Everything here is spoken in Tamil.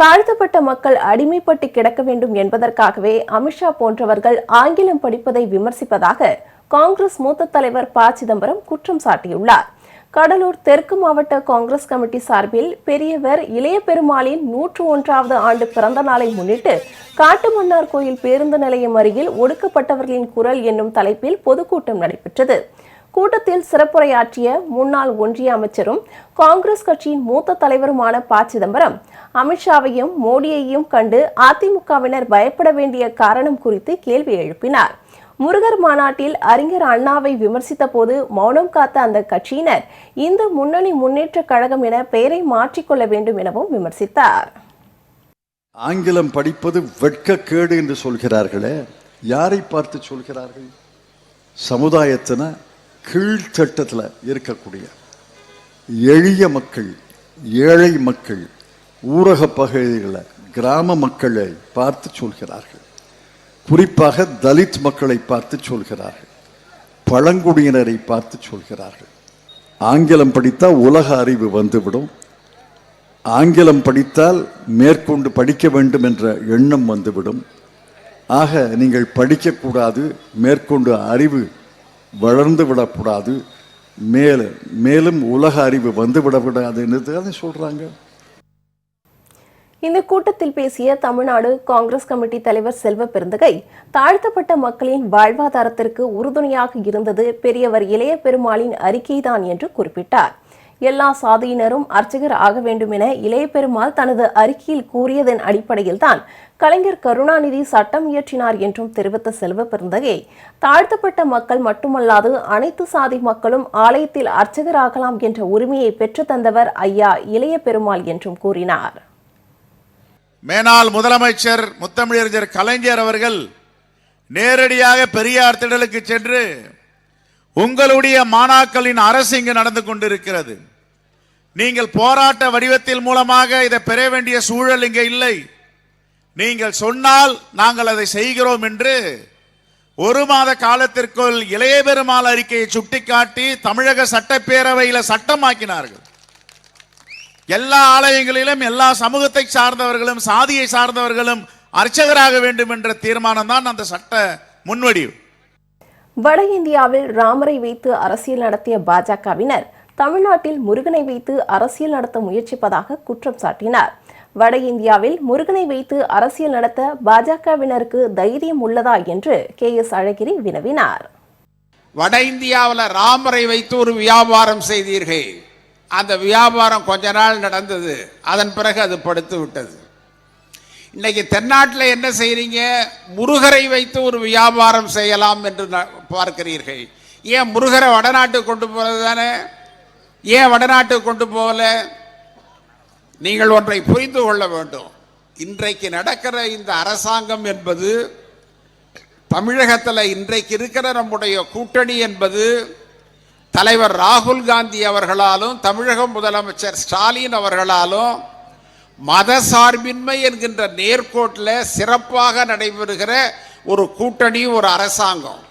தாழ்த்தப்பட்ட மக்கள் அடிமைப்பட்டு கிடக்க வேண்டும் என்பதற்காகவே அமித்ஷா போன்றவர்கள் ஆங்கிலம் படிப்பதை விமர்சிப்பதாக காங்கிரஸ் மூத்த தலைவர் ப. சிதம்பரம் குற்றம் சாட்டியுள்ளார். கடலூர் தெற்கு மாவட்ட காங்கிரஸ் கமிட்டி சார்பில் பெரியவர் இளைய பெருமாளின் நூற்று ஒன்றாவது ஆண்டு பிறந்த நாளை முன்னிட்டு காட்டுமன்னார் கோயில் பேருந்து நிலையம் அருகில் ஒடுக்கப்பட்டவர்களின் குரல் என்னும் தலைப்பில் பொதுக்கூட்டம் நடைபெற்றது. கூட்டத்தில் சிறப்புரையாற்றிய முன்னாள் ஒன்றிய அமைச்சரும் காங்கிரஸ் கட்சியின் மூத்த தலைவருமான ப. சிதம்பரம் அமித்ஷாவையும் மோடியையும் கண்டு அதிமுகவினர் பயப்பட வேண்டிய காரணம் குறித்து கேள்வி எழுப்பினார். முருகர் மாநாட்டில் அறிஞர் அண்ணாவை விமர்சித்த போது மௌனம் காத்த அந்த கட்சியினர் இந்த முன்னணி முன்னேற்றக் கழகம் என பெயரை மாற்றிக்கொள்ள வேண்டும் எனவும் விமர்சித்தார். ஆங்கிலம் படிப்பது வெட்கக்கேடு என்று சொல்கிறார்களே யாரை பார்த்து சொல்கிறார்கள்? சமுதாயத்தின கீழ்த்தட்டத்தில் இருக்கக்கூடிய எளிய மக்கள் ஏழை மக்கள் ஊரக பகுதிகளை கிராம மக்களை பார்த்து சொல்கிறார்கள். குறிப்பாக தலித் மக்களை பார்த்து சொல்கிறார்கள். பழங்குடியினரை பார்த்து சொல்கிறார்கள். ஆங்கிலம் படித்தால் உலக அறிவு வந்துவிடும். ஆங்கிலம் படித்தால் மேற்கொண்டு படிக்க வேண்டும் என்ற எண்ணம் வந்துவிடும். ஆக நீங்கள் படிக்கக்கூடாது மேற்கொண்டு அறிவு வளர்ந்து விடக்கூடாது. மேலும் மேலும் உலக அறிவு வந்து விடக்கூடாதுன்னு தான் சொல்கிறாங்க இந்த கூட்டத்தில் பேசிய தமிழ்நாடு காங்கிரஸ் கமிட்டி தலைவர் செல்வ பெருந்தகை தாழ்த்தப்பட்ட மக்களின் வாழ்வாதாரத்திற்கு உறுதுணையாக இருந்தது பெரியவர் இளைய பெருமாளின் அறிக்கைதான் என்று குறிப்பிட்டார். எல்லா சாதியினரும் அர்ச்சகர் ஆக வேண்டும் என இளைய பெருமாள் தனது அறிக்கையில் கூறியதன் அடிப்படையில் தான் கலைஞர் கருணாநிதி சட்டம் இயற்றினார் என்றும் தெரிவித்த செல்வ பெருந்தகை தாழ்த்தப்பட்ட மக்கள் மட்டுமல்லாது அனைத்து சாதி மக்களும் ஆலயத்தில் அர்ச்சகராகலாம் என்ற உரிமையை பெற்று தந்தவர் ஐயா இளைய பெருமாள் என்றும் கூறினார். மேனால் முதலமைச்சர் முத்தமிழறிஞர் கலைஞர் அவர்கள் நேரடியாக பெரியார் திடலுக்கு சென்று உங்களுடைய மாணாக்களின் அரசு இங்கு நடந்து கொண்டிருக்கிறது. நீங்கள் போராட்ட வடிவத்தில் மூலமாக இதை பெற வேண்டிய சூழல் இங்கே இல்லை. நீங்கள் சொன்னால் நாங்கள் அதை செய்கிறோம் என்று ஒரு மாத காலத்திற்குள் இளைய பெருமாள் அறிக்கையை சுட்டிக்காட்டி தமிழக சட்டப்பேரவையில் சட்டமாக்கினார்கள். எல்லா ஆலயங்களிலும் எல்லா சமூகத்தை சார்ந்தவர்களும் சாதியை சார்ந்தவர்களும் அர்ச்சகராக வேண்டும் என்ற தீர்மானம் தான் அந்த சட்ட முன்வடிவு. வட இந்தியாவில் ராமரை வைத்து அரசியல் நடத்திய பாஜகவினர் தமிழ்நாட்டில் முருகனை வைத்து அரசியல் நடத்த முயற்சிப்பதாக குற்றம் சாட்டினார். வட இந்தியாவில் முருகனை வைத்து அரசியல் நடத்த பாஜகவினருக்கு தைரியம் உள்ளதா என்று கே எஸ் அழகிரி வினவினார். வட இந்தியாவில் ராமரை வைத்து ஒரு வியாபாரம் செய்தீர்கள். அந்த வியாபாரம் கொஞ்ச நாள் நடந்தது. அதன் பிறகு அது படுத்து விட்டது. இன்னைக்கு தென்னாட்டில் என்ன செய்கிறீங்க முருகரை வைத்து ஒரு வியாபாரம் செய்யலாம் என்று ந- பார்க்கிறீர்கள். ஏன் முருகரை வடநாட்டுக்கு கொண்டு போகிறது தானே? ஏன் வடநாட்டுக்கு கொண்டு போகல? நீங்கள் ஒன்றை புரிந்து கொள்ள வேண்டும். இன்றைக்கு நடக்கிற இந்த அரசாங்கம் என்பது தமிழகத்தில் இன்றைக்கு இருக்கிற நம்முடைய கூட்டணி என்பது தலைவர் ராகுல் காந்தி அவர்களாலும் தமிழக முதலமைச்சர் ஸ்டாலின் அவர்களாலும் மத சார்பின்மை என்கின்ற நேர்கோட்டில் சிறப்பாக நடைபெறுகிற ஒரு கூட்டணி ஒரு அரசாங்கம்.